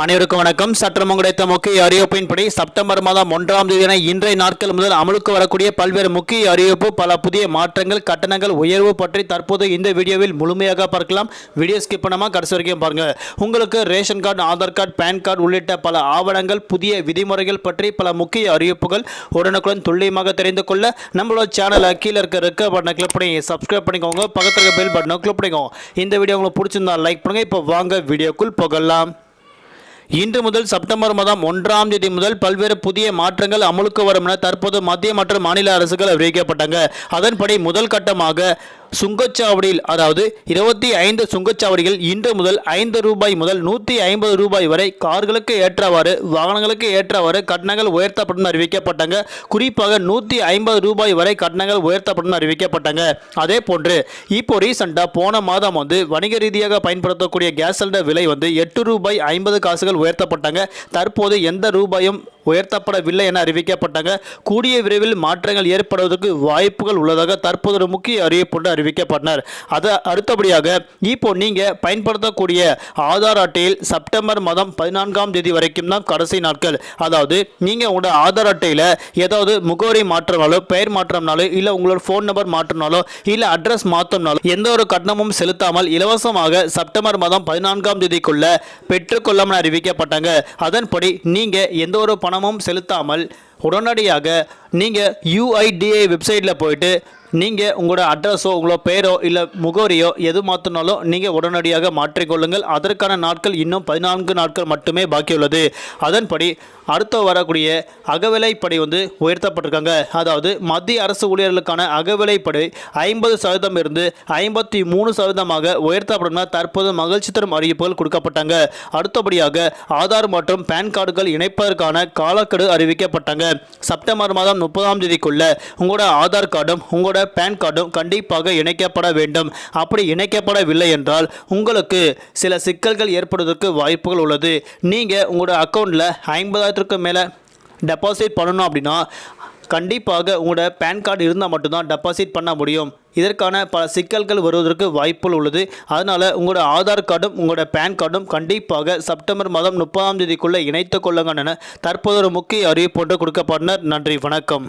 அனைவருக்கும் வணக்கம். சற்றம் கிடைத்த முக்கிய அறிவிப்பின்படி செப்டம்பர் மாதம் ஒன்றாம் தேதியான இன்றைய நாட்கள் முதல் அமலுக்கு வரக்கூடிய பல்வேறு முக்கிய அறிவிப்பு பல புதிய மாற்றங்கள் கட்டணங்கள் உயர்வு பற்றி தற்போது இந்த வீடியோவில் முழுமையாக பார்க்கலாம். வீடியோ ஸ்கிப் பண்ணாமல் கடைசி வரைக்கும் பாருங்கள் உங்களுக்கு ration card Aadhaar card PAN card உள்ளிட்ட பல ஆவணங்கள் புதிய விதிமுறைகள் பற்றி பல முக்கிய அறிவிப்புகள் உடனுக்குடன் துல்லியமாக தெரிந்து கொள்ள நம்மளோட சேனலை கீழே இருக்க இருக்க பட்டனை கிளிக் பண்ணி சப்ஸ்கிரைப் பண்ணிக்கோங்க. பக்கத்தில் இருக்க பெல் பட்டனை கிளிக் பண்ணிக்கோங்க. இந்த வீடியோ உங்களுக்கு பிடிச்சிருந்தா லைக் பண்ணுங்க. இப்போ வாங்க வீடியோக்குள் போகலாம். இன்று முதல் செப்டம்பர் மாதம் ஒன்றாம் தேதி முதல் பல்வேறு புதிய மாற்றங்கள் அமலுக்கு வரும் என தற்போது மத்திய மற்றும் மாநில அரசுகள் அறிவிக்கப்பட்டாங்க. அதன்படி முதல் கட்டமாக சுங்கச்சாவடியில் அதாவது இருபத்தி ஐந்து சுங்கச்சாவடிகள் இன்று முதல் ஐந்து ரூபாய் முதல் நூற்றி ஐம்பது ரூபாய் வரை கார்களுக்கு ஏற்றவாறு வாகனங்களுக்கு ஏற்றவாறு கட்டணங்கள் உயர்த்தப்படும் அறிவிக்கப்பட்டாங்க. குறிப்பாக நூற்றி ஐம்பது ரூபாய் வரை கட்டணங்கள் உயர்த்தப்படும் அறிவிக்கப்பட்டாங்க. அதே போன்று இப்போ ரீசெண்டாக போன மாதம் வந்து வணிக ரீதியாக பயன்படுத்தக்கூடிய கேஸ் சிலிண்டர் விலை வந்து எட்டு ரூபாய் ஐம்பது காசுகள் உயர்த்தப்பட்டாங்க. தற்போது எந்த ரூபாயும் உயர்த்தப்படவில்லை என அறிவிக்கப்பட்டாங்க. கூடிய விரைவில் மாற்றங்கள் ஏற்படுவதற்கு வாய்ப்புகள் உள்ளதாக தற்போது ஒரு முக்கிய அறிவிப்பு அறிவிக்கப்பட்டனர். அது அடுத்தபடியாக இப்போ நீங்கள் பயன்படுத்தக்கூடிய ஆதார் அட்டையில் செப்டம்பர் மாதம் பதினான்காம் தேதி வரைக்கும் தான் கடைசி நாட்கள். அதாவது நீங்கள் உங்களோட ஆதார் அட்டையில் ஏதாவது முகவரி மாற்றனாலோ பெயர் மாற்றம்னாலோ இல்லை உங்களோட ஃபோன் நம்பர் மாற்றினாலோ இல்லை அட்ரஸ் மாற்றம்னாலோ எந்த ஒரு கட்டணமும் செலுத்தாமல் இலவசமாக செப்டம்பர் மாதம் பதினான்காம் தேதிக்குள்ள பெற்றுக்கொள்ளாமல் அறிவிக்கப்பட்டாங்க. அதன்படி நீங்கள் எந்த ஒரு கவனமும் செலுத்தாமல் உடனடியாக நீங்கள் யூஐடிஏ வெப்சைட்டில் போயிட்டு நீங்கள் உங்களோட அட்ரஸோ உங்களோட பேரோ இல்லை முகவரியோ எது மாற்றினாலும் நீங்கள் உடனடியாக மாற்றிக்கொள்ளுங்கள். அதற்கான நாட்கள் இன்னும் பதினான்கு நாட்கள் மட்டுமே பாக்கியுள்ளது அதன்படி அடுத்து வரக்கூடிய அகவிலைப்படி வந்து உயர்த்தப்பட்டிருக்காங்க. அதாவது மத்திய அரசு ஊழியர்களுக்கான அகவிலைப்படி ஐம்பது சதவீதம் இருந்து ஐம்பத்தி மூணு சதவீதமாக உயர்த்தப்படும் தற்போது மகிழ்ச்சி தரும் அறிவிப்புகள் கொடுக்கப்பட்டாங்க. அடுத்தபடியாக ஆதார் மற்றும் பேன் கார்டுகள் இணைப்பதற்கான காலக்கெடு அறிவிக்கப்பட்டாங்க. செப்டம்பர் மாதம் முப்பதாம் தேதிக்குள்ள உங்களோட ஆதார் கார்டும் உங்களோட பேன் கார்டும் கண்டிப்பாக இணைக்கப்பட வேண்டும். அப்படி இணைக்கப்படவில்லை என்றால் உங்களுக்கு சில சிக்கல்கள் ஏற்படுவதற்கு வாய்ப்புகள் உள்ளது. நீங்கள் உங்களோட அக்கௌண்ட்டில் ஐம்பதாயிரத்துக்கும் மேலே டெபாசிட் பண்ணணும் அப்படின்னா கண்டிப்பாக உங்களோட பேன் கார்டு இருந்தால் மட்டும்தான் டெபாசிட் பண்ண முடியும். இதற்கான பல சிக்கல்கள் வருவதற்கு வாய்ப்புகள் உள்ளது. அதனால் உங்களோட ஆதார் கார்டும் உங்களோட பேன் கார்டும் கண்டிப்பாக செப்டம்பர் மாதம் முப்பதாம் தேதிக்குள்ளே இணைத்து கொள்ளுங்கள் என தற்போது ஒரு முக்கிய அறிவிப்பு ஒன்று கொடுக்கப்பட்டனர். நன்றி வணக்கம்.